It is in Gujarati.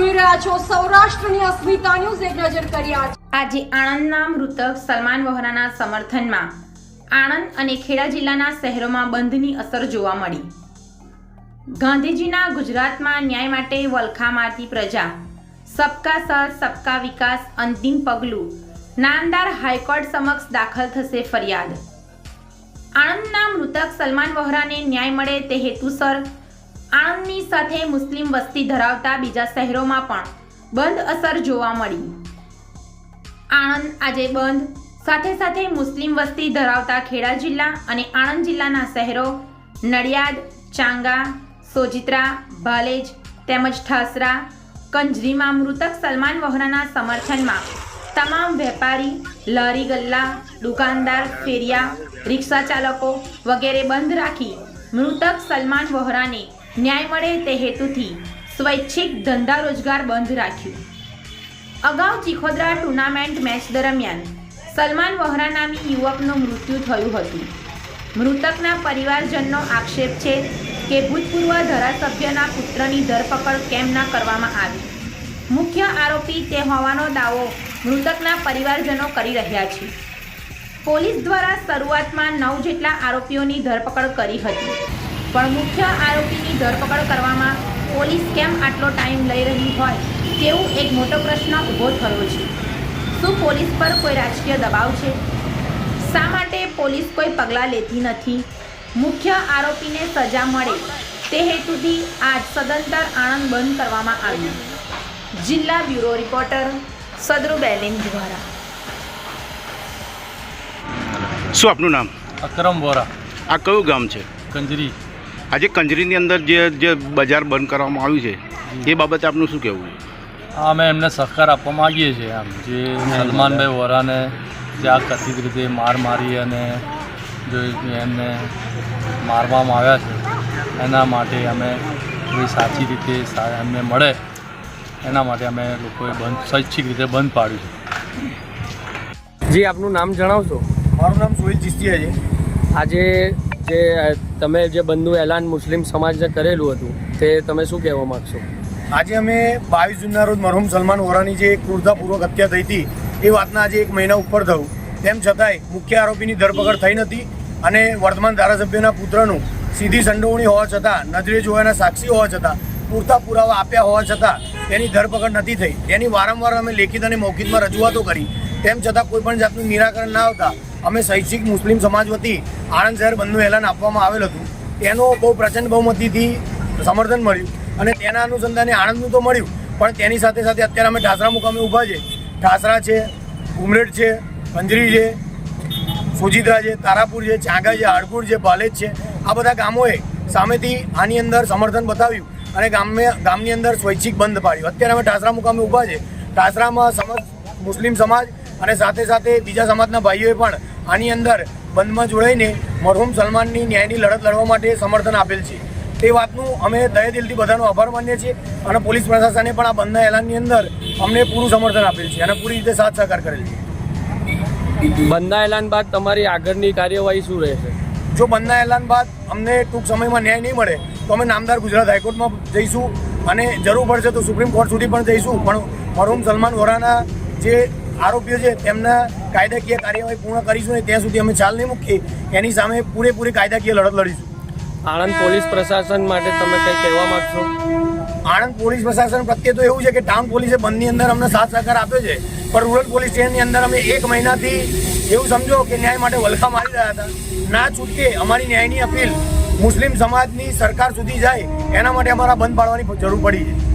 સૌરાષ્ટ્રની અસ્મિતા ન્યૂઝ એક નજર કરી આજે આણંદના મૃતક સલમાન વહોરાના સમર્થનમાં આણંદ અને ખેડા જિલ્લાના શહેરોમાં બંધની અસર જોવા મળી. ગાંધીજીના ગુજરાતમાં ન્યાય માટે વલખા મારતી પ્રજા. સબકા સાથ, સબકા વિકાસ, અંતિમ પગલું. નામદાર હાઈકોર્ટ સમક્ષ દાખલ થશે ફરિયાદ. આણંદના મૃતક સલમાન વહોરાને ન્યાય મળે તે હેતુસર આણંદની સાથે મુસ્લિમ વસ્તી ધરાવતા બીજા શહેરોમાં પણ બંધ અસર જોવા મળી. આણંદ આજે બંધ. સાથે સાથે મુસ્લિમ વસ્તી ધરાવતા ખેડા જિલ્લા અને આણંદ જિલ્લાના શહેરો નડિયાદ, ચાંગા, સોજિત્રા, ભાલેજ તેમજ ઠાસરા, કંજરીમાં મૃતક સલમાન વહોરાના સમર્થનમાં તમામ વેપારી, લારી ગલ્લા, દુકાનદાર, ફેરિયા, રિક્ષા ચાલકો વગેરે બંધ રાખી મૃતક સલમાન વહોરાને ન્યાય મળે તે હેતુથી સ્વૈચ્છિક ધંધા રોજગાર બંધ રાખ્યું. અગાઉ ચીખોદરા ટુર્નામેન્ટ મેચ દરમિયાન સલમાન વહરા નામી યુવકનું મૃત્યુ થયું હતું. મૃતકના પરિવારજનનો આક્ષેપ છે કે ભૂતપૂર્વ ધારાસભ્યના પુત્રની ધરપકડ કેમ ના કરવામાં આવી. મુખ્ય આરોપી તે હોવાનો દાવો મૃતકના પરિવારજનો કરી રહ્યા છે. પોલીસ દ્વારા શરૂઆતમાં નવ જેટલા આરોપીઓની ધરપકડ કરી હતી. પણ મુખ્ય આરોપીની ધરપકડ કરવામાં પોલીસ કેમ આટલો ટાઈમ લઈ રહી હોય તેવું એક મોટો પ્રશ્ન ઊભો થયો છે. શું પોલીસ પર કોઈ રાજકીય દબાવ છે? શા માટે પોલીસ કોઈ પગલાં લેતી નથી? મુખ્ય આરોપીને સજા મળે તે હેતુથી આજ સદંતર આણંદ બંધ કરવામાં આવ્યું. જિલ્લા બ્યુરો રિપોર્ટર સદરુ બેલીન દ્વારા શું આપનું નામ? અકરમ વોરા. આ કયું ગામ છે? કંજરી. આજે કંજરીની અંદર જે જે બજાર બંધ કરવામાં આવ્યું છે એ બાબતે આપનું શું કહેવું આ અમે એમને સહકાર આપવા માગીએ છીએ આમ જે સલમાનભાઈ વોરાને જે આ કથિત રીતે માર મારી અને જો એમને મારવામાં આવ્યા છે એના માટે અમે કોઈ સાચી રીતે સા- એમને મળે એના માટે અમે લોકોએ બંધ સ્વૈચ્છિક રીતે બંધ પાડ્યું છે. જી આપનું નામ જણાવશો? મારું નામ સોહિલ ચિસ્તિયા છે. આજે જે, તમે જે બંધનું એલાન મુસ્લિમ સમાજને કરેલું હતું, તે તમે શું કહેવા માગશો? આજે અમે બાવીસ જૂનના રોજ મરહુમ સલમાન વોરાની જે ક્રૂરતાપૂર્વક હત્યા થઈ હતી, એ વાતના આજે એક મહિના ઉપર થયું. તેમ છતાંય મુખ્ય આરોપીની ધરપકડ થઈ નથી અને વર્તમાન ધારાસભ્યના પુત્રનું સીધી સંડોવણી હોવા છતાં, નજરે જોવાના સાક્ષી હોવા છતાં, પૂરતા પુરાવા આપ્યા હોવા છતાં તેની ધરપકડ નથી થઈ. તેની વારંવાર અમે લેખિત અને મૌખિકમાં રજૂઆતો કરી તેમ છતાં કોઈ પણ જાતનું નિરાકરણ ના આવતા અમે શૈક્ષિક મુસ્લિમ સમાજ વતી આણંદ શહેર બંધનું એલાન આપવામાં આવેલ હતું. તેનો બહુ પ્રચંડ બહુમતીથી સમર્થન મળ્યું અને તેના અનુસંધાને આણંદનું તો મળ્યું, પણ તેની સાથે સાથે અત્યારે અમે ઠાસરા મુકામે ઊભા છે. ઠાસરા છે ઉમરેડ છે પંજરી છે, સુજિત્રા છે, તારાપુર છે, ચાંગા છે હાડકુડ છે, પાલેજ છે. આ બધા ગામોએ સામેથી આની અંદર સમર્થન બતાવ્યું અને ગામે ગામની અંદર સ્વૈચ્છિક બંધ પાડ્યું. અત્યારે અમે ઠાસરા મુકામે ઊભા છે. ઠાસરામાં સમજ મુસ્લિમ સમાજ અને સાથે સાથે બીજા સમાજના ભાઈઓએ પણ આની અંદર બંધમાં જોડાઈને મરહુમ સલમાનની ન્યાયની લડત લડવા માટે સમર્થન આપેલ છે. તે વાતનું અમે દયા દિલથી બધાનો આભાર માનીએ છીએ અને પોલીસ પ્રશાસને પણ આ બંધના એલાનની અંદર અમને પૂરું સમર્થન આપેલ છે અને પૂરી રીતે સાથ સહકાર કરેલ છે. બંધના એલાન બાદ તમારી આગળની કાર્યવાહી શું રહેશે? જો બંધના એલાન બાદ અમને ટૂંક સમયમાં ન્યાય નહીં મળે તો અમે નામદાર ગુજરાત હાઈકોર્ટમાં જઈશું અને જરૂર પડશે તો સુપ્રીમ કોર્ટ સુધી પણ જઈશું. પણ મરહુમ સલમાન વોરાના જે આરોપીઓ છે તેમના કાયદાકીય કાર્યવાહી પૂર્ણ કરીશું અને ત્યાં સુધી અમે ચાલ નહીં મૂકીએ. એની સામે પૂરેપૂરી કાયદાકીય લડત લડીશું. આણંદ પોલીસ પ્રશાસન માટે તમે કંઈ કહેવા માગશો? આણંદ પોલીસ પ્રશાસન પ્રત્યે તો એવું છે કે ટાઉન પોલીસે બંધની અંદર અમને સાથ સહકાર આપ્યો છે પણ રૂરલ પોલીસ સ્ટેશનની અંદર અમે એક મહિનાથી એવું સમજો કે ન્યાય માટે વલખા મારી રહ્યા હતા. ના છૂટકે અમારી ન્યાયની અપીલ મુસ્લિમ સમાજની સરકાર સુધી જાય એના માટે અમારા બંધ પાડવાની જરૂર પડી છે.